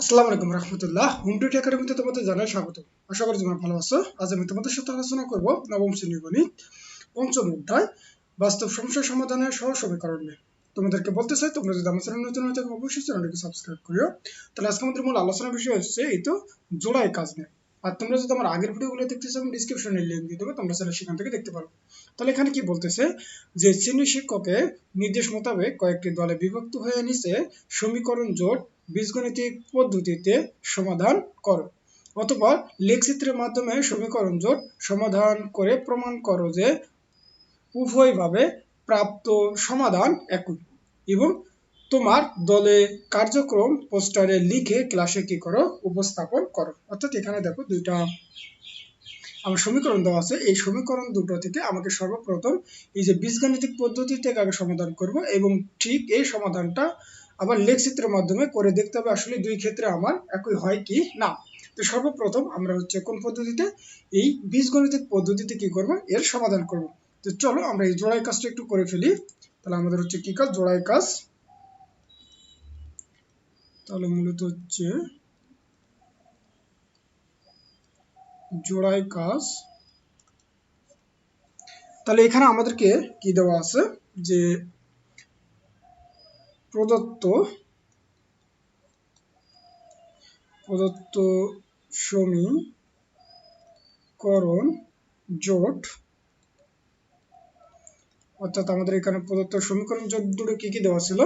আসসালামু আলাইকুম রহমতুল্লাহ। হোম টিউট একাডেমিতে তোমাদের জানাই স্বাগত। আশা করি তোমরা ভালো আছো। আজ আমি তোমাদের সাথে আলোচনা করব নবম শ্রেণির গণিত, পঞ্চম অধ্যায়, বাস্তব সমস্যা সমাধানের সহ সমীকরণ নিয়ে। তোমাদেরকে বলতে চাই, তোমরা যদি আমার চ্যানেল নতুন হয়ে থাকো, অবশ্যই চ্যানেলটিকে সাবস্ক্রাইব করিও। তাহলে আজকে আমাদের মূল আলোচনার বিষয় হচ্ছে এই তো জোড়াই কাজ নিয়ে। আর তোমরা যদি আমার আগের ভিডিওগুলো দেখতে চাও, আমি ডিসক্রিপশনে লিঙ্ক দিয়ে দেবো, তোমরা চাইলে সেখান থেকে দেখতে পারো। তাহলে এখানে কি বলতেছে? যে শ্রেণি শিক্ষকের নির্দেশ মোতাবেক কয়েকটি দলে বিভক্ত হয়ে নিচে সমীকরণ জোট বীজগণিতিক পদ্ধতিতে সমাধান করো। অথবা লেখচিত্রের মাধ্যমে সমীকরণ জোট সমাধান করে প্রমাণ করো যে উভয়ভাবে প্রাপ্ত সমাধান একই এবং তোমার দলে কার্যক্রম পোস্টারে লিখে ক্লাসে কি করো, উপস্থাপন করো। অর্থাৎ এখানে দেখো দুইটা আমার সমীকরণ দেওয়া আছে। এই সমীকরণ দুটো থেকে আমাকে সর্বপ্রথম এই যে বীজগাণিতিক পদ্ধতি থেকে আগে সমাধান করব এবং ঠিক এই সমাধানটা আবার লেখচিত্রের মাধ্যমে করে দেখতে হবে আসলে দুই ক্ষেত্রে আমার একই হয় কি না। তো সর্বপ্রথম আমরা হচ্ছে কোন পদ্ধতিতে, এই বীজগণিতিক পদ্ধতিতে কি করব, এর সমাধান করব। তো চলো আমরা এই জোড়াই কাজটা একটু করে ফেলি। তাহলে আমাদের হচ্ছে কি কাজ? জোড়াই কাজ। তাহলে মূলত হচ্ছে জোড়াই কাজ। তাহলে এখানে আমাদেরকে কি দেওয়া আছে? যে প্রদত্ত প্রদত্ত সমীকরণ জোট, অর্থাৎ আমাদের এখানে প্রদত্ত সমীকরণ জোট দুটো কি কি দেওয়া ছিল?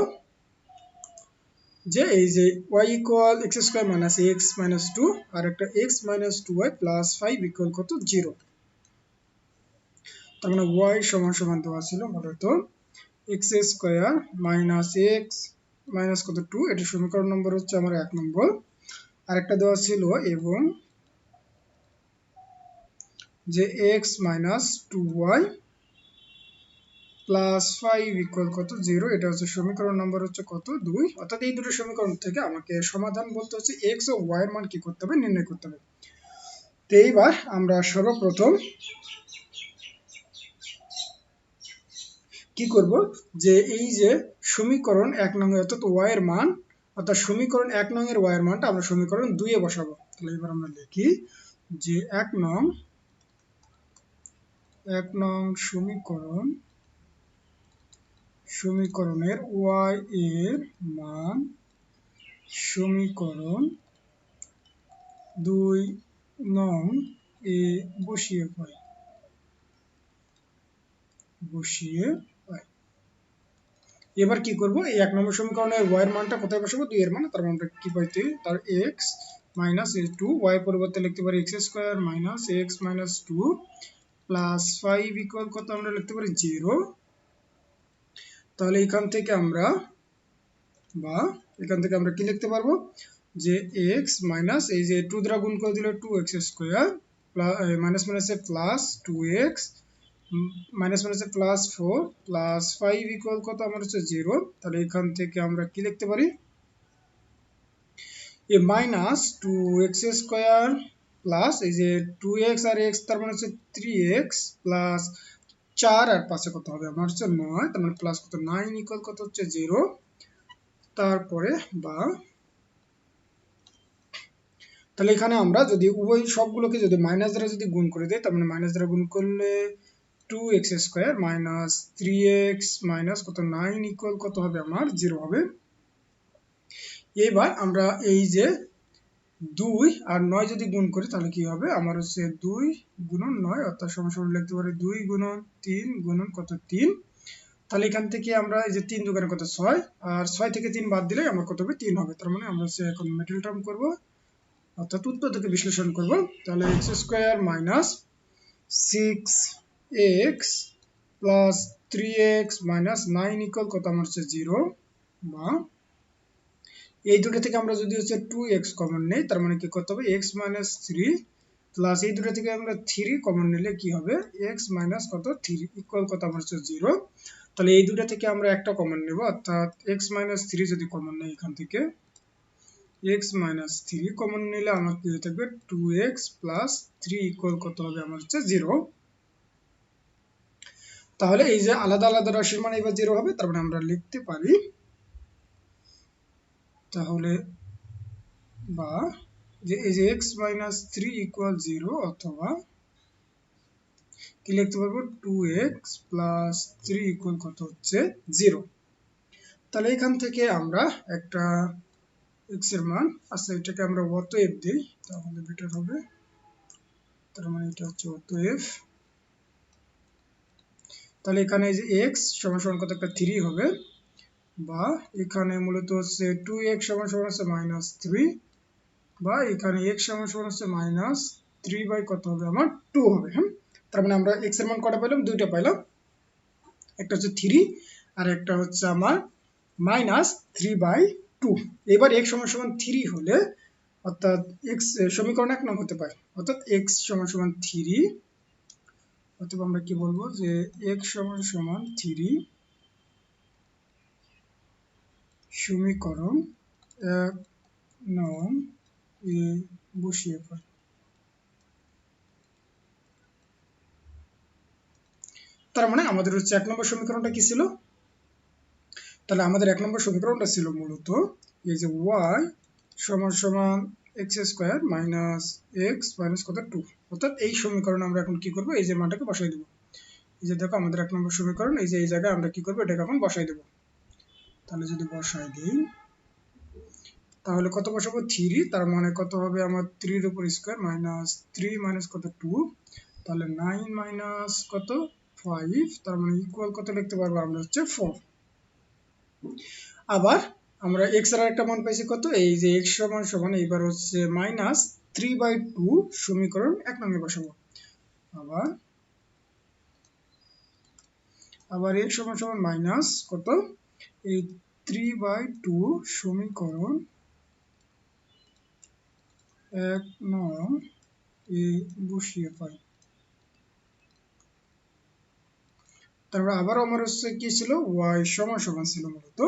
যে এই যে y equal x square minus x minus two আর একটা x minus two y plus five equal কত? জিরো তার মানে y সমান সমান দেওয়া ছিল মূলত x square minus x minus কত? টু এটা সমীকরণ নম্বর হচ্ছে আমার এক নম্বর। আর একটা দেওয়া ছিল এবং যে x minus two y plus five equal কত? জিরো এটা হচ্ছে সমীকরণ নম্বর হচ্ছে কত? দুই। অর্থাৎ এই দুটো সমীকরণ থেকে আমাকে সমাধান বলতে হচ্ছে এক্স ও ওয়াই এর মান কি করতে হবে? নির্ণয় করতে হবে। তো এইবার আমরা সর্বপ্রথম কি করব? যে এই যে সমীকরণ এক নং অর্থাৎ ওয়াই এর মান, অর্থাৎ সমীকরণ এক নং এর ওয়াই এর মানটা আমরা সমীকরণ দুইয়ে বসাবো। তাহলে এবার আমরা লিখি যে এক নং এক নং সমীকরণ, সমীকরণের ওয়াই এর মান সমীকরণ দুই নং এ বসিয়ে পাই বসিয়ে এবার কি করব? এই এক নম্বর সমীকরণের ওয়াই এর মানটা কোথায় বসাবো? দুই এর মান তার আমরা কি পাইতে তার এক্স মাইনাস টু ওয়াই পরিবর্তে লিখতে পারি x square minus x minus two plus five equal কত আমরা লিখতে পারি? জিরো তাহলে এখান থেকে আমরা, বা এখান থেকে আমরা কি লিখতে পারব? যে এক্স মাইনাস এই যে টু দ্বারা গুণ করে দিলে টু এক্স স্কোয়ার মাইনাস মাইনাসে প্লাস টু এক্স মাইনাস মাইনাসে plus four plus five equal কত? আমার হচ্ছে জিরো তাহলে এখান থেকে আমরা কি লিখতে পারি? এ minus two x square plus এই যে টু এক্স আর এক্স তার মানে হচ্ছে থ্রি এক্স প্লাস চার আর পাঁচে কত হবে? আমার হচ্ছে নয়, তার মানে প্লাস কত? নাইন ইকুয়াল কত হচ্ছে জিরো তারপরে বা তাহলে এখানে আমরা যদি উভয় সবগুলোকে যদি মাইনাস দ্বারা যদি গুণ করে দিই, তার মানে মাইনাস দ্বারা গুণ করলে two x square minus three x minus কত? হবে আমার? জিরো হবে। এবার আমরা এই যে দুই আর নয় যদি গুণ করি, তাহলে কি হবে? আমার হচ্ছে দুই গুণন নয়, অর্থাৎ সমান লিখতে পারি দুই গুণন তিন গুণন কত? তিন। তাহলে এখান থেকে আমরা এই যে তিন দোকানে কত? ছয়। আর ছয় থেকে তিন বাদ দিলে আমার কত হবে? তিন হবে। তার মানে আমরা হচ্ছে এখন মেটেল টার্ম করব, অর্থাৎ উত্তর থেকে বিশ্লেষণ করব। তাহলে x square minus six x plus three x minus nine equal কত আমার হচ্ছে জিরো বা এই দুটো থেকে আমরা যদি হচ্ছে টু এক্স কমন নেই, তার মানে কি করতে হবে? এক্স মাইনাস থ্রি প্লাস এই দুটো থেকে আমরা থ্রি কমন নিলে কি হবে? এক্স মাইনাস কত? থ্রি ইকুয়াল কত আমার হচ্ছে জিরো তাহলে এই দুটো থেকে আমরা একটা কমন নেব, অর্থাৎ এক্স মাইনাস থ্রি যদি কমন নেই এখান থেকে এক্স মাইনাস থ্রি কমন নিলে আমার কি হয়ে থাকবে? Two x plus three equal কত হবে? আমার হচ্ছে জিরো তাহলে এই যে আলাদা আলাদা রাশির মান এবার জিরো হবে, তার মানে আমরা লিখতে পারি, তাহলে বা যে এই যে x minus three equal zero অথবা কি লিখতে পারব? Two x plus three equal কত হচ্ছে? জিরো তাহলে এখান থেকে আমরা একটা এক্সের মান আচ্ছা এটাকে আমরা অতএব দিই, তাহলে বেটার হবে। তার মানে এটা হচ্ছে অতএব তাহলে এখানে যে এক্স সমান সমান কত? একটা থ্রি হবে। বা এখানে মূলত হচ্ছে টু এক্স সমান সমান হচ্ছে মাইনাস থ্রি বা এখানে এক্স সমান সমান হচ্ছে মাইনাস থ্রি বাই কত হবে? আমার টু হবে হ্যাঁ? তার মানে আমরা এক্সের মান কটা পাইলাম? দুইটা পাইলাম। একটা হচ্ছে থ্রি আর একটা হচ্ছে আমার মাইনাস থ্রি বাই টু এবার এক্স সমান সমান থ্রি হলে অর্থাৎ এক্স সমীকরণ এক নং হতে পারে। অর্থাৎ এক্স সমান সমান থ্রি অথবা আমরা কি বলব যে এক্স সমান সমান থ্রি সমীকরণ এক নং এ বসিয়ে পাই তার মানে আমাদের হচ্ছে এক নম্বর সমীকরণটা কি ছিল? তাহলে আমাদের এক নম্বর সমীকরণটা ছিল মূলত এই যে ওয়াই সমান সমান x square minus x minus কত? টু অর্থাৎ এই সমীকরণে আমরা এখন কি করব? এই যে মানটাকে বসাই দেবো। এই যে দেখো, আমাদের এক নম্বর সমীকরণ, এই যে এই জায়গায় আমরা কি করব? এটাকে এখন বসাই দেবো। তাহলে যদি বসাই দিই, তাহলে কত বসাবো? থ্রি তার মানে কত হবে আমার থ্রির উপর স্কোয়ার মাইনাস থ্রি মাইনাস কত? টু তাহলে নাইন মাইনাস কত? ফাইভ তার মানে ইকুয়াল কত লিখতে পারব আমরা হচ্ছে ফোর আবার আমরা এক্সের একটা মান পাইছি কত? এই যে এক্স সমান সমান এইবার হচ্ছে মাইনাস থ্রি বাই টু সমীকরণ এক নম্বরে বসাবো। আবার আবার এক্স সমান সমান মাইনাস কত? এই থ্রি বাই টু সমীকরণ এক এ বসিয়ে পাই। তারপরে আবার আমার হচ্ছে কি ছিল? ওয়াই সমান সমান ছিল মূলত।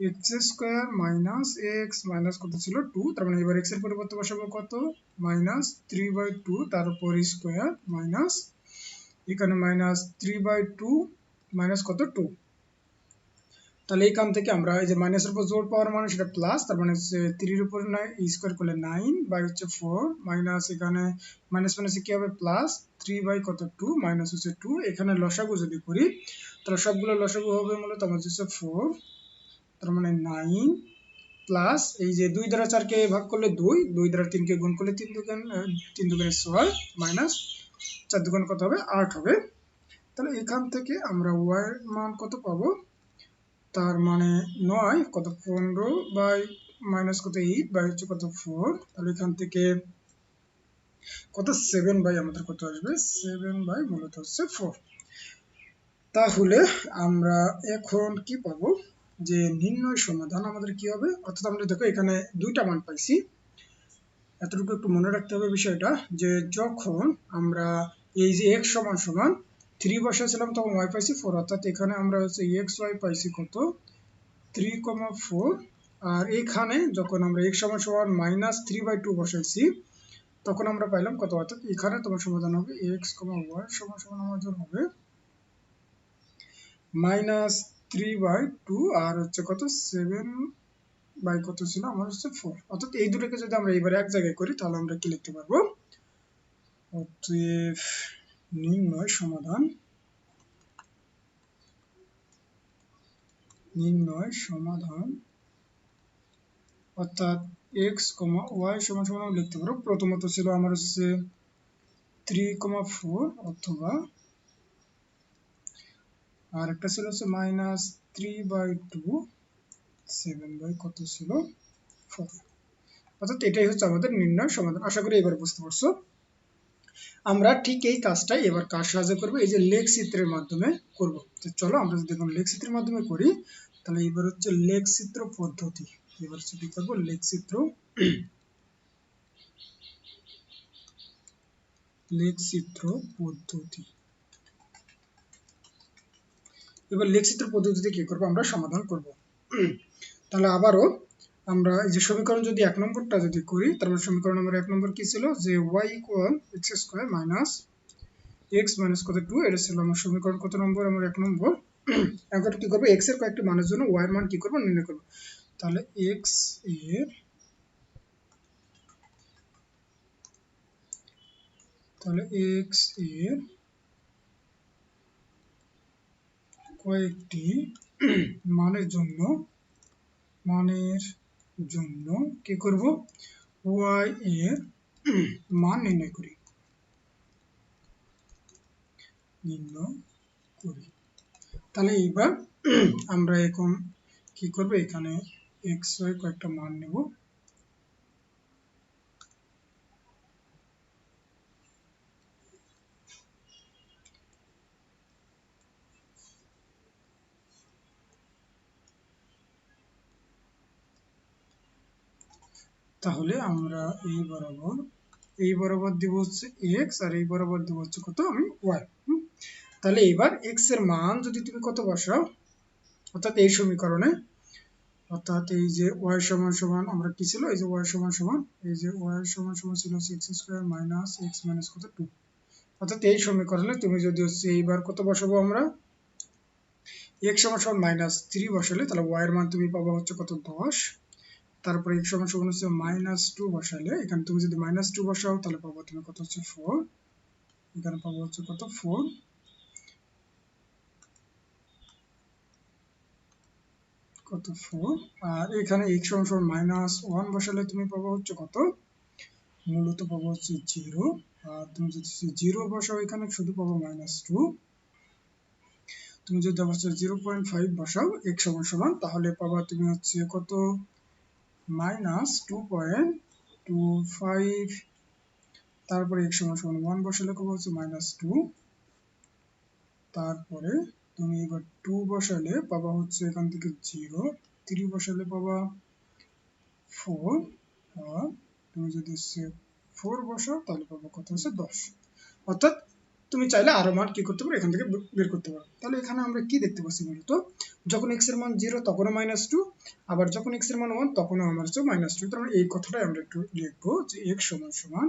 X square minus x minus কত ছিল? টু তার মানে এবার এক্সের পরিবর্তে বসাবো কত? মাইনাস থ্রি বাই টু তার উপর স্কোয়ার মাইনাস এখানে minus three by two minus কত? টু তাহলে এইখান থেকে আমরা এই যে মাইনাসের উপর জোর পাওয়ার মানে সেটা প্লাস তার মানে হচ্ছে থ্রির উপর স্কোয়ার করলে নাইন বাই হচ্ছে ফোর মাইনাস এখানে মাইনাস হবে? প্লাস থ্রি বাই কত? টু মাইনাস হচ্ছে টু এখানে লসাগু যদি করি, তাহলে সবগুলো লসাগু হবে মূলত হচ্ছে ফোর তার মানে নাইন প্লাস এই যে দুই দ্বারা চারকে ভাগ করলে দুই দুই দ্বারা তিনকে গুণ করলে তিন দুগান তিন দুগানে ছয় মাইনাস চার দুগান কত হবে? আট হবে। তাহলে এখান থেকে আমরা ওয়াই মান কত পাবো? তার মানে নয়, কত পনেরো বাই মাইনাস কত এইট বাই হচ্ছে কত ফোর তাহলে এখান থেকে কত? সেভেন বাই আমাদের কত আসবে? সেভেন বাই মূলত হচ্ছে ফোর তাহলে আমরা এখন কি পাবো? যে নির্ণয় সমাধান আমাদের কি হবে? অর্থাৎ আমরা দেখো এখানে দুইটা মান পাইছি। এতটুকু একটু মনে রাখতে হবে বিষয়টা যে যখন আমরা এই যে এক্স সমান সমান থ্রি বসাইছিলাম, তখন ওয়াই পাইছি ফোর অর্থাৎ এখানে আমরা হচ্ছে এক্স ওয়াই পাইছি কত? থ্রি কমা ফোর আর এখানে যখন আমরা এক্স সমান সমান মাইনাস থ্রি বাই টু বসাইছি, তখন আমরা পাইলাম কত? অর্থাৎ এখানে তোমার সমাধান হবে এক্স কমা ওয়াই সমান সমান আমাদের হবে মাইনাস থ্রি বাই টু আর হচ্ছে কত? বাই কত ছিল? আমার হচ্ছে অর্থাৎ এই দুটোকে যদি আমরা এবার এক জায়গায় করি, তাহলে আমরা কি লিখতে পারব? অতএব নির্ণয় সমাধান। নির্ণয় সমাধান। অর্থাৎ এক্স কমা ওয়াই সমান সমান লিখতে পারো প্রথমত ছিল আমার হচ্ছে থ্রি কমা ফোর অথবা আর একটা ছিল হচ্ছে minus three by two seven by কত ছিল? ফোর অর্থাৎ এটাই হচ্ছে আমাদের নির্ণয় সমাধান। আশা করি এবার বুঝতে পারছ। আমরা ঠিক এই কাজটাই এবার কার সাহায্য করব? এই যে লেখ চিত্রের মাধ্যমে করব। তো চলো আমরা যদি এখন লেখ চিত্রের মাধ্যমে করি, তাহলে এবার হচ্ছে লেখ চিত্র পদ্ধতি। এবার কি করব? লেখ চিত্র লেখ চিত্র পদ্ধতি। এবার লেখচিত্র পদ্ধতিতে কী করব? আমরা সমাধান করব। তাহলে আবারও আমরা এই যে সমীকরণ যদি এক নম্বরটা যদি করি, তাহলে সমীকরণ আমার এক নম্বর কি ছিল? যে y equal x square minus x minus কত? টু এটা ছিল আমার সমীকরণ কত নম্বর? আমার এক নম্বর। এখন কি করব? এক্সের কয়েকটি মানের জন্য ওয়াই এর মান কি করব? নির্ণয় করব। তাহলে এক্সের তাহলে এক্সের কয়েকটি মানের জন্য মানের জন্য কি করব? ওয়াই এর মান নির্ণয় করি। নির্ণয় করি। তাহলে এইবার আমরা এখন কি করব? এখানে এক্স ওয়াই কয়েকটা মান নেব। তাহলে আমরা এই বরাবর এই বরাবর দিব হচ্ছে এক্স আর এই বরাবর দিব হচ্ছে কত? আমি ওয়াই তাহলে এবার এক্সের মান যদি তুমি কত বসাও? অর্থাৎ এই সমীকরণে। অর্থাৎ এই যে ওয়াই সমান সমান, আমরা কি ছিল? এই যে ওয়াই সমান সমান, এই যে ওয়াই সমান সমান ছিল x square minus x minus কত? টু অর্থাৎ এই সমীকরণে তুমি যদি হচ্ছে এইবার কত বসাবো আমরা? এক্স সমান সমান মাইনাস থ্রি বসালে তাহলে ওয়াই এর মান তুমি পাবো হচ্ছে কত? দশ। তারপরে এক্স সমান সমান হচ্ছে মাইনাস টু বসালে, এখানে তুমি যদি মাইনাস টু বসাও, তাহলে পাবো তুমি কত হচ্ছে ফোর এখানে পাবো হচ্ছে কত? ফোর কত? ফোর আর এখানে সমান সমান মাইনাস ওয়ান বসালে তুমি পাবো হচ্ছে কত? মূলত পাবো হচ্ছে জিরো আর তুমি যদি জিরো বসাও এখানে, শুধু পাবো মাইনাস টু তুমি যদি আবার জিরো পয়েন্ট ফাইভ বসাও, এক্স সমান সমান তাহলে পাবা তুমি হচ্ছে কত? Minus two point two five. তারপরে এক সমান সমান ওয়ান বসালে কত হচ্ছে? Minus two. তারপরে তুমি এবার টু বসালে পাবা হচ্ছে এখান থেকে জিরো। থ্রি বসালে পাবা ফোর। তুমি যদি ফোর বসাও, তাহলে পাবো কত হচ্ছে? দশ। অর্থাৎ তুমি চাইলে আরও মান কি করতে পারো, এখান থেকে বের করতে পারো। তাহলে এখানে আমরা কি দেখতে পাচ্ছি মূলত যখন এক্সের মান জিরো তখনও মাইনাস টু আবার যখন এক্সের মান ওয়ান তখনও আমার হচ্ছে মাইনাস টু তাহলে এই কথাটাই আমরা একটু লিখব যে এক্স সমান সমান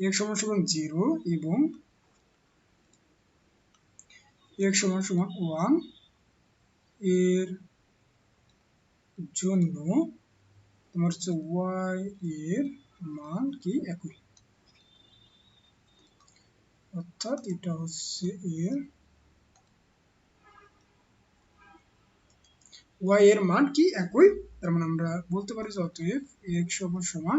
এক্স সমান সমান জিরো এবং এক্স সমান সমান ওয়ানের জন্য তোমার হচ্ছে ওয়াই এর মান কি একই? অর্থাৎ এটা হচ্ছে এর ওয়াই এর মান কি? একই। তার মানে আমরা বলতে পারি যে অতএব এক্স সমান সমান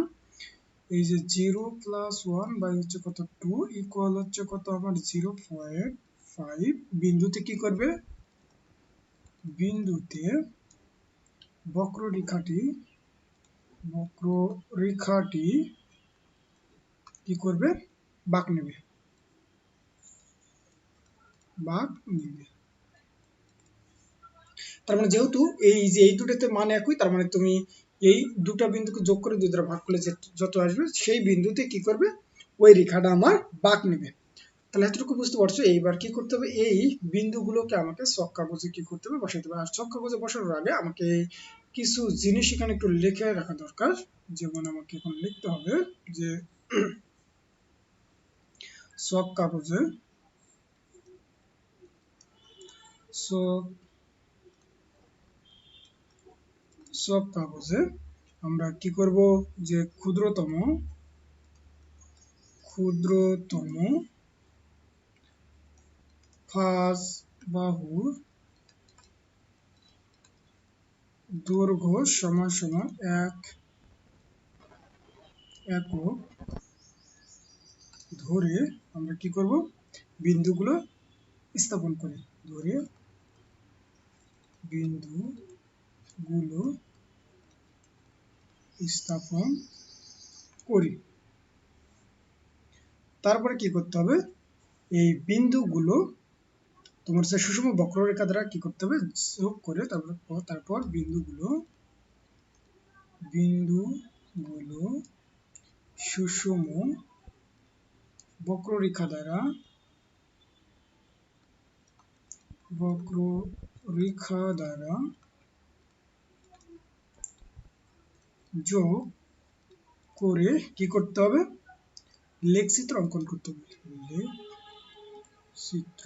এই যে জিরো প্লাস ওয়ান বাই হচ্ছে কত? টু ইকুয়াল হচ্ছে কত? আমার জিরো পয়েন্ট ফাইভ বিন্দুতে কি করবে? বিন্দুতে বক্ররেখাটি বক্ররেখাটি কি করবে? বাঁক নেবে। বাঘ নিবে। তার মানে যেহেতু এই যে এই দুটোতে মান একই, তার মানে তুমি এই দুটা বিন্দুকে যোগ করে দুই ভাগ করলে যত আসবে, সেই বিন্দুতে কি করবে? ওই রেখাটা আমার বাঁক নেবে। তাহলে এতটুকু বুঝতে পারছ? এইবার কি করতে হবে? এই বিন্দুগুলোকে আমাকে চক কাগজে কি করতে হবে? বসাইতে হবে। আর চক কাগজে বসানোর আগে আমাকে কিছু জিনিস এখানে একটু লিখে রাখা দরকার। যেমন আমাকে এখন লিখতে হবে যে চক কাগজে সব কাগজে আমরা কি করব? যে ক্ষুদ্রতম ক্ষুদ্রতম ফাঁস বাহুর দৈর্ঘ্য সমান সমান এক একক ধরে আমরা কি করব? বিন্দুগুলো স্থাপন করি ধরে বিন্দুগুলো স্থাপন করি। তারপরে কি করতে হবে? এই বিন্দুগুলো তোমার সে সুষম বক্ররেখা দ্বারা কি করতে হবে? যোগ করে তারপর তারপর বিন্দুগুলো বিন্দুগুলো সুষম বক্ররেখা দ্বারা বক্ররেখা দ্বারা যোগ করে কি করতে হবে? লেখ চিত্র অঙ্কন করতে হবে। চিত্র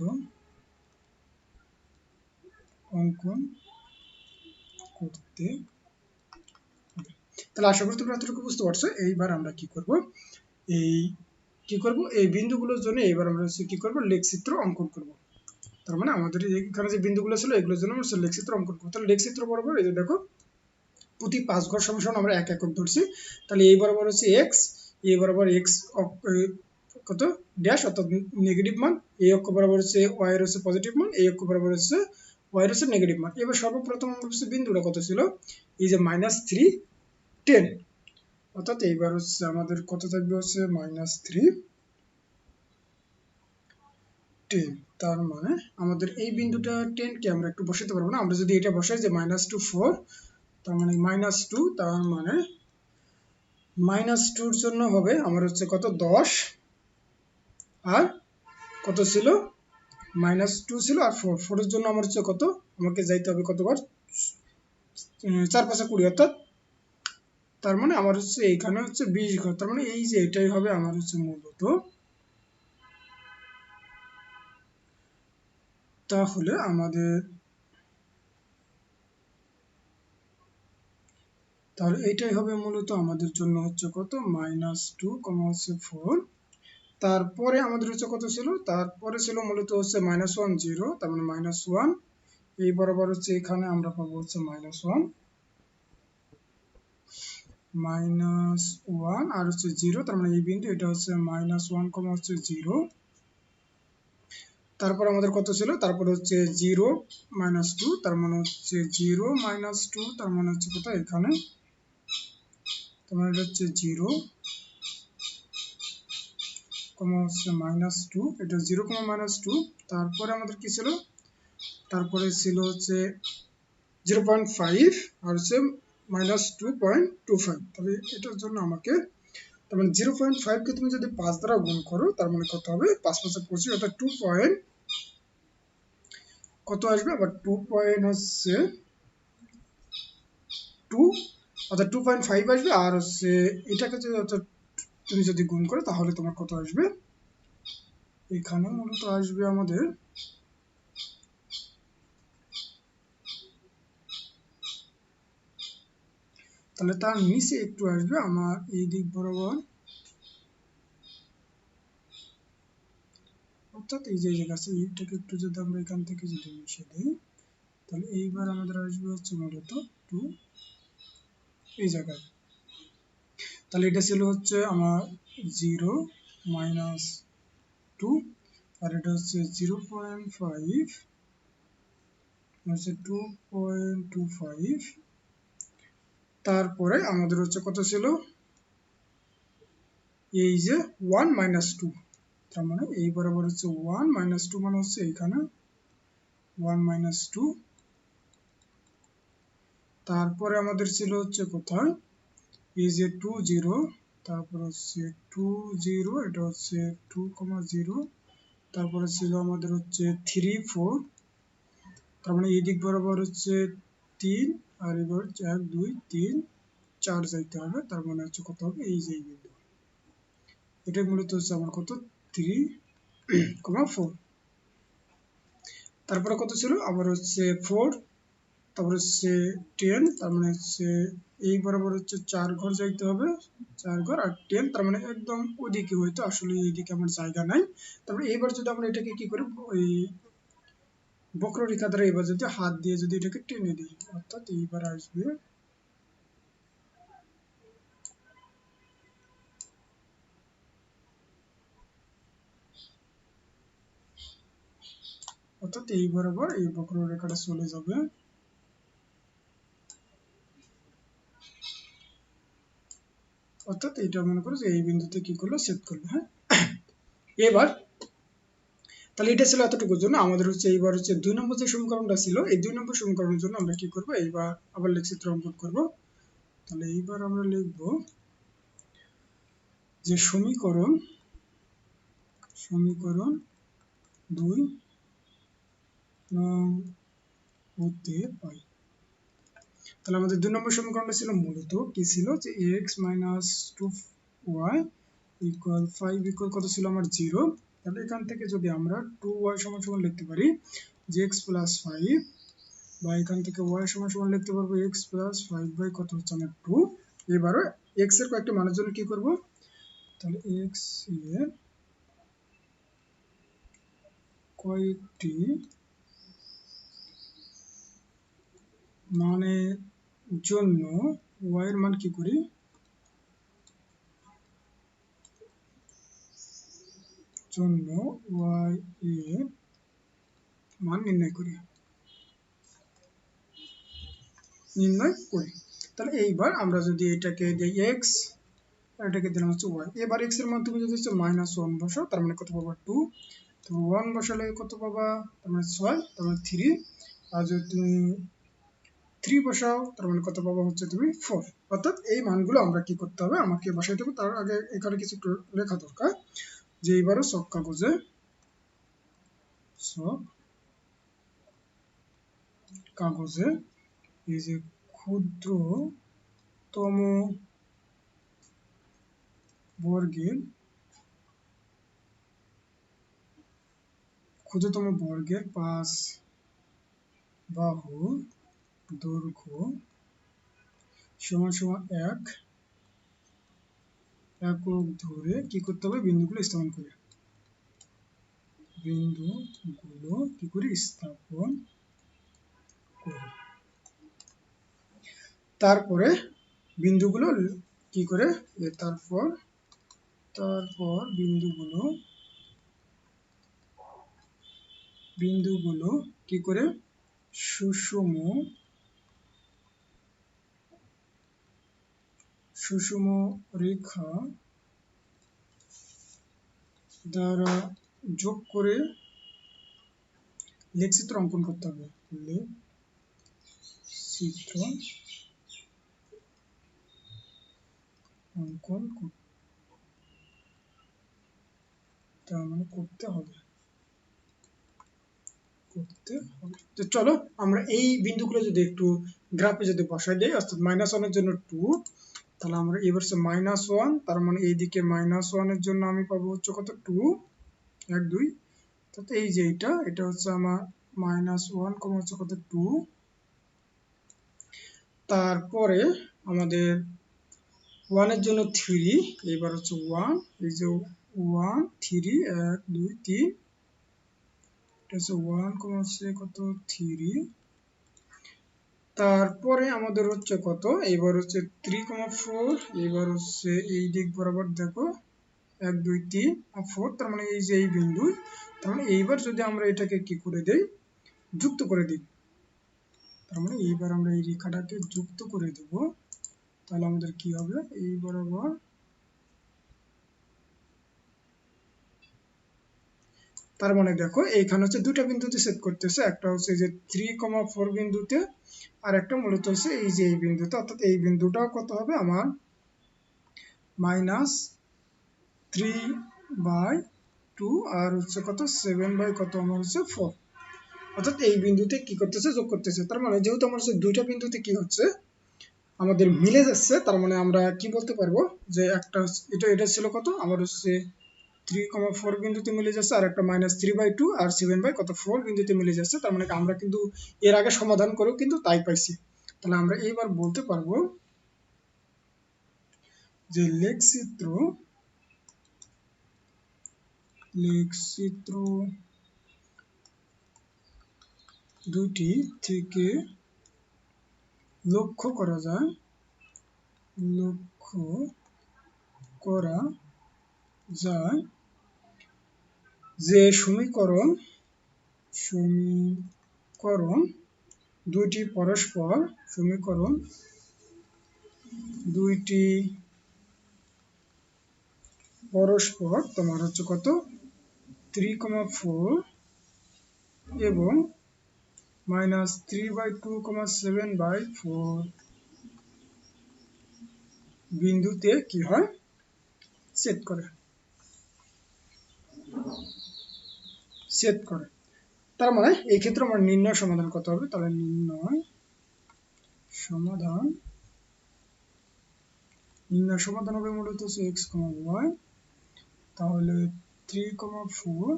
অঙ্কন করতে তাহলে আশা করি তোমরা এতটুকু বুঝতে পারছ। এইবার আমরা কি করব? এই কি করব? এই বিন্দুগুলোর জন্য এবার আমরা কি করব? লেখচিত্র অঙ্কন করব। তার মানে আমাদের এখানে যে বিন্দুগুলো ছিল, এগুলোর জন্য আমরা লেখচিত্র অঙ্কন করব। তাহলে লেখচিত্র বরাবর এই যে দেখো, প্রতি পাঁচ ঘর সমান আমরা এক একক ধরছি। তাহলে এই বরাবর হচ্ছে এক্স এই বরাবর এক্স কত? ড্যাশ অর্থাৎ নেগেটিভ মান। এই অক্ষ বরাবর হচ্ছে ওয়াই হচ্ছে পজিটিভ মান, এই অক্ষ বরাবর হচ্ছে ওয়াই হচ্ছে নেগেটিভ মান। এবার সর্বপ্রথম আমরা হচ্ছে বিন্দুটা কত ছিল? এই যে মাইনাস থ্রি টেন অর্থাৎ এইবার হচ্ছে আমাদের কত থাকবে হচ্ছে মাইনাস থ্রি টেন তার মানে আমাদের এই বিন্দুটা টেনকে আমরা একটু বসাতে পারব না। আমরা যদি এটা বসাই যে মাইনাস টু ফোর তার মানে মাইনাস টু তার মানে মাইনাস টুর জন্য হবে আমার হচ্ছে কত দশ, আর কত ছিল? মাইনাস টু ছিল, আর ফোর ফোরের জন্য আমার হচ্ছে কত? আমাকে যাইতে হবে কতবার? চার পাঁচে কুড়ি, অর্থাৎ তার মানে আমার হচ্ছে এইখানে হচ্ছে বিশ ঘর, তার মানে এই যে এটাই হবে আমার হচ্ছে মূলত তাহলে আমাদের তাহলে এটাই হবে মূলত আমাদের জন্য হচ্ছে কত? মাইনাস টু কমা হচ্ছে ফোর। তারপরে আমাদের হচ্ছে কত ছিল? তারপরে ছিল মূলত হচ্ছে মাইনাস ওয়ান জিরো, তার মানে মাইনাস ওয়ান। এই বরাবর হচ্ছে এখানে আমরা পাবো হচ্ছে মাইনাস ওয়ান। মাইনাস ওয়ান আর হচ্ছে জিরো, তার মানে এই বিন্দু, এটা হচ্ছে মাইনাস ওয়ান কমা হচ্ছে জিরো। তারপর আমাদের কত ছিল? তারপর হচ্ছে জিরো মাইনাস টু তার মানে হচ্ছে জিরো মাইনাস টু তার মানে হচ্ছে কত এখানে। তার মানে এটা হচ্ছে জিরো কমা হচ্ছে মাইনাস টু এটা জিরো কমা মাইনাস টু তারপরে আমাদের কি ছিল? তারপরে ছিল হচ্ছে জিরো পয়েন্ট ফাইভ আর হচ্ছে minus two point two five তাহলে এটার জন্য আমাকে, তার মানে জিরো পয়েন্ট ফাইভকে তুমি যদি পাঁচ দ্বারা গুণ করো, তার মানে কত হবে? পাঁচ পাঁচে পঁচিশ, অর্থাৎ টু পয়েন্ট কত আসবে? আবার টু পয়েন্ট হচ্ছে টু অর্থাৎ টু পয়েন্ট ফাইভ আসবে, আর হচ্ছে এটাকে যদি অর্থাৎ তুমি যদি গুণ করো, তাহলে তোমার কত আসবে? এখানে মূলত আসবে আমাদের তাহলে তার নিচে একটু আসবে, আমার এই দিক বরাবর। অর্থাৎ এই যে জায়গা আছে এইটাকে একটু যদি আমরা এখান থেকে যদি মিশে দিই, তাহলে এইবার আমাদের আসবে হচ্ছে মূলত টু এই জায়গায়। তাহলে এটা ছিল হচ্ছে আমার জিরো মাইনাস টু, আর এটা হচ্ছে জিরো পয়েন্ট ফাইভ হচ্ছে টু পয়েন্ট টু ফাইভ। তারপরে আমাদের হচ্ছে কত ছিল? এই যে ওয়ান মাইনাস টু। তার মানে এই বরাবর হচ্ছে ওয়ান মাইনাস টু মানে হচ্ছে এখানে ওয়ান মাইনাস টু তারপরে আমাদের ছিল হচ্ছে কোথায়? এই যে টু জিরো তারপর হচ্ছে টু জিরো এটা হচ্ছে টু কমা জিরো তারপরে ছিল আমাদের হচ্ছে থ্রি ফোর তার মানে এই দিক বরাবর হচ্ছে তিন, আর এবার এক, দুই, তিন, চার যাইতে হবে। তার মানে হচ্ছে কত হবে? এই যে বিন্দু। এটা মূলত হচ্ছে আমার কত? তারপরে কত ছিল? আবার হচ্ছে ফোর, তারপর হচ্ছে টেন, তার মানে হচ্ছে এই বরাবর হচ্ছে চার ঘর যাইতে হবে, চার ঘর আর টেন, তার মানে একদম ওইদিকে হয়তো আসলে এইদিকে আমার জায়গা নাই। তারপরে এইবার যদি আমরা এটাকে কি করি? ওই বক্ররেখা দ্বারা এবার যদি হাত দিয়ে যদি এটাকে টেনে দিই, অর্থাৎ এইবার আসবে অর্থাৎ এই বরাবর এই বক্ররেখাটা চলে যাবে। অর্থাৎ এটা মনে করো যে এই বিন্দুতে কি করল? সেট করল হ্যাঁ? এবার, তাহলে এটা ছিল এতটুকুর জন্য। আমাদের হচ্ছে এইবার হচ্ছে দুই নম্বর যে সমীকরণটা ছিল, এই দুই নম্বর সমীকরণের জন্য আমরা কি করব? এইবার আবার লেখচিত্র অঙ্কন করব। তাহলে এইবার আমরা লিখব যে সমীকরণ সমীকরণ দুই হতে পাই তাহলে আমাদের দুই নম্বর সমীকরণটা ছিল মূলত কি ছিল? যে x minus two y equal five equal কত ছিল আমার জিরো তাহলে এখান থেকে যদি আমরা টু ওয়াই সমান সমান লিখতে পারি, যে এক্স প্লাস ফাইভ বা এখান থেকে ওয়াই সমান সমান লিখতে পারব এক্স প্লাস ফাইভ বাই কত হচ্ছে আমার টু এবারে এক্সের কয়েকটি মানের জন্য কি করব? তাহলে এক্সের কয়েকটি মানের জন্য y এর মান কি করি? জন্য y এর মান নির্ণয় করি। নির্ণয় করি। তাহলে এইবার আমরা যদি এটাকে দিই x, এটাকে দিলাম হচ্ছে ওয়াই এবার এক্সের মান তুমি যদি হচ্ছে মাইনাস ওয়ান বসাও, তার মানে কত পাবা? টু তো ওয়ান বসালে কত পাবা? তার মানে ছয়, তার মানে থ্রি আর যদি তুমি থ্রি বসাও, তার মানে কত পাবা হচ্ছে তুমি ফোর অর্থাৎ এই মানগুলো আমরা কি করতে হবে? আমাকে বসাইতে হবে তার আগে এখানে কিছু লেখা দরকার যে এইবারও সব কাগজে সব কাগজে এই যে ক্ষুদ্রতম বর্গের ক্ষুদ্রতম বর্গের পাঁচ বাহু দৈর্ঘ্য সমান সমান এক। একক ধরে কি করতে হবে? বিন্দুগুলো স্থাপন করে। বিন্দুগুলো কি করে? স্থাপন করি। তারপরে বিন্দুগুলো কি করে? তারপর তারপর বিন্দুগুলো বিন্দুগুলো কি করে? সুষম সুষম রেখা দ্বারা যোগ করে লেখচিত্র অঙ্কন করতে হবে। চিত্র অঙ্কন তার মানে করতে হবে। করতে হবে। তো চলো, আমরা এই বিন্দুগুলো যদি একটু গ্রাফে যদি বসাই দিই, অর্থাৎ মাইনাস ওয়ানের জন্য টু তাহলে আমরা এবার হচ্ছে মাইনাস ওয়ান তার মানে এইদিকে মাইনাস ওয়ানের জন্য আমি পাবো হচ্ছে কত? টু এক, দুই। তাতে এই যে এটা এটা হচ্ছে আমার মাইনাস ওয়ান কম হচ্ছে কত? টু তারপরে আমাদের ওয়ানের জন্য থ্রি এবার হচ্ছে ওয়ান এই যে ওয়ান থ্রি এক, দুই, তিন। এটা হচ্ছে ওয়ান কম হচ্ছে কত? থ্রি তারপরে আমাদের হচ্ছে কত? এবার হচ্ছে থ্রি কমা ফোর এবার হচ্ছে এই দিক বরাবর দেখো, এক, দুই, তিন, আর ফোর তার মানে এই যে এই বিন্দু। তার মানে এইবার যদি আমরা এটাকে কি করে দেই? যুক্ত করে দিই। তার মানে এইবার আমরা এই রেখাটাকে যুক্ত করে দেব। তাহলে আমাদের কি হবে? এই বরাবর তার মানে দেখো, এইখানে হচ্ছে দুটা বিন্দুতে সেট করতেছে। একটা হচ্ছে যে থ্রি কমা ফোর বিন্দুতে, আর একটা মূলত হচ্ছে এই যে এই বিন্দুতে। অর্থাৎ এই বিন্দুটাও কত হবে আমার? মাইনাস থ্রি বাই টু আর হচ্ছে কত? সেভেন বাই কত? আমার হচ্ছে ফোর অর্থাৎ এই বিন্দুতে কি করতেছে? যোগ করতেছে। তার মানে যেহেতু আমার হচ্ছে দুইটা বিন্দুতে কি হচ্ছে, আমাদের মিলে যাচ্ছে, তার মানে আমরা কি বলতে পারব? যে একটা এটা এটা ছিল কত? আমার হচ্ছে থ্রি কমা ফোর বিন্দুতে মিলে যাচ্ছে, আর একটা মাইনাস থ্রি বাই টু আর কত বিন্দুতে মিলে যাচ্ছে, তার মানে আমরা কিন্তু এর আগে সমাধান করেও কিন্তু তাই পাইছি। তাহলে আমরা এইবার বলতে পারব যে লেখচিত্র লেখচিত্র দুটি থেকে লক্ষ্য করা যায়, লক্ষ্য করা যায় যে সমীকরণ সমীকরণ দুইটি পরস্পর, সমীকরণ দুইটি পরস্পর, তোমার হচ্ছে কত? থ্রি কমা ফোর এবং minus three by two comma seven by four বিন্দুতে কি হয়? সেট করে। সেট করে। তার মানে এই ক্ষেত্রে আমার নির্ণয় সমাধান কত হবে। তাহলে নির্ণয় সমাধান নির্ণয় সমাধান হবে মূলত এক্স কমা ওয়াই তাহলে থ্রি কমা ফোর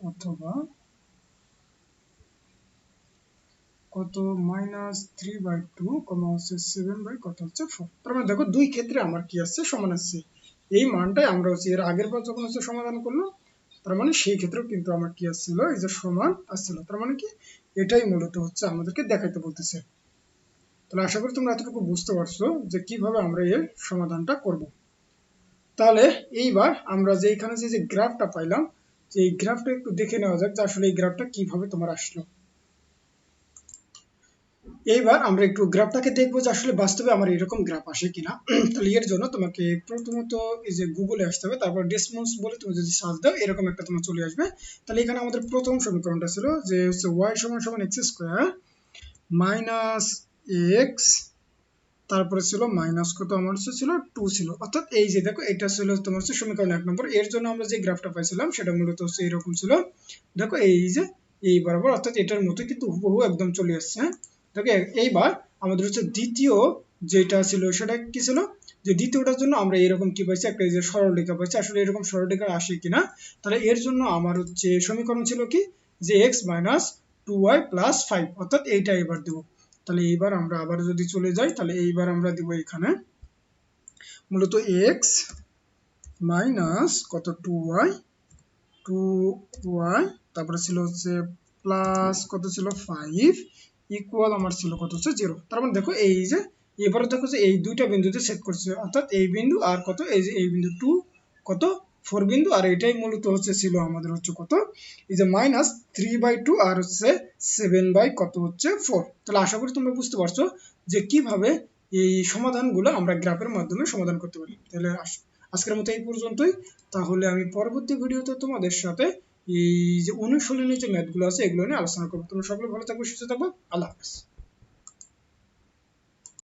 অথবা কত minus three by two comma হচ্ছে সেভেন বাই কত হচ্ছে ফোর তার মানে দেখো দুই ক্ষেত্রে আমার কি আসছে, সমান আসছে। এই মানটাই আমরা হচ্ছে এর আগের বার যখন হচ্ছে সমাধান করল তার মানে সেই ক্ষেত্রেও কিন্তু আমার কি আসছিল? এই যে সমান আসছিল। তার মানে কি? এটাই মূলত হচ্ছে আমাদেরকে দেখাইতে বলতেছে। তাহলে আশা করি তোমরা এতটুকু বুঝতে পারছ যে কীভাবে আমরা এর সমাধানটা করব। তাহলে এইবার আমরা যে এখানে যে গ্রাফটা পাইলাম, যে এই গ্রাফটা একটু দেখে নেওয়া যাক যে আসলে এই গ্রাফটা কীভাবে তোমার আসলো। এইবার আমরা একটু গ্রাফটাকে দেখব যে আসলে বাস্তবে আমার এরকম গ্রাফ আসে কিনা। তাহলে এর জন্য তোমাকে প্রথমত এই যে গুগলে আসতে হবে, তারপর ডেসমন্স বলে তুমি যদি সার্চ দাও, এরকম একটা তোমার চলে আসবে। তাহলে এখানে আমাদের প্রথম সমীকরণটা ছিল যে হচ্ছে ওয়াই সমান সমান এক্স স্কোয়ার মাইনাস এক্স তারপরে ছিল মাইনাস কত আমার হচ্ছে ছিল টু ছিল। অর্থাৎ এই যে দেখো, এটা ছিল তোমার হচ্ছে সমীকরণ এক নম্বর। এর জন্য আমরা যে গ্রাফটা পাইছিলাম, সেটা মূলত হচ্ছে এরকম ছিল। দেখো এই যে, এই বরাবর, অর্থাৎ এটার মতো কিন্তু হুবহু একদম চলে আসছে হ্যাঁ? দেখো এইবার আমাদের হচ্ছে দ্বিতীয় যেটা ছিল, সেটা কি ছিল? যে দ্বিতীয়টার জন্য আমরা এরকম কি পাইছি? একটা যে সরলরেখা পাইছি। আসলে এরকম সরলরেখা আসে কিনা? তাহলে এর জন্য আমার হচ্ছে সমীকরণ ছিল কি? যে x minus two y plus five অর্থাৎ এইটা এবার দেবো। তাহলে এইবার আমরা আবার যদি চলে যাই, তাহলে এইবার আমরা দিব এখানে মূলত এক্স মাইনাস কত? টু ওয়াই টু ওয়াই তারপরে ছিল হচ্ছে প্লাস কত ছিল? ফাইভ ইকুয়াল আমার ছিল কত হচ্ছে জিরো তার মানে দেখো এই যে, এবারে দেখো যে এই দুইটা বিন্দুতে সেট করছে, অর্থাৎ এই বিন্দু আর কত, এই যে এই বিন্দু টু কত? ফোর বিন্দু, আর এটাই মূলত হচ্ছে ছিল আমাদের হচ্ছে কত? এই যে মাইনাস থ্রি বাই টু আর হচ্ছে সেভেন বাই কত হচ্ছে ফোর তাহলে আশা করি তোমরা বুঝতে পারছ যে কীভাবে এই সমাধানগুলো আমরা গ্রাফের মাধ্যমে সমাধান করতে পারি। তাহলে আজকের মতো এই পর্যন্তই। তাহলে আমি পরবর্তী ভিডিওতে তোমাদের সাথে এই যে অনুশীলনী যে ম্যাথগুলো আছে, এগুলো নিয়ে আলোচনা করব। তোমরা সকলে ভালো থাকবে, সুস্থ থাকব। আল্লাহ হাফেজ।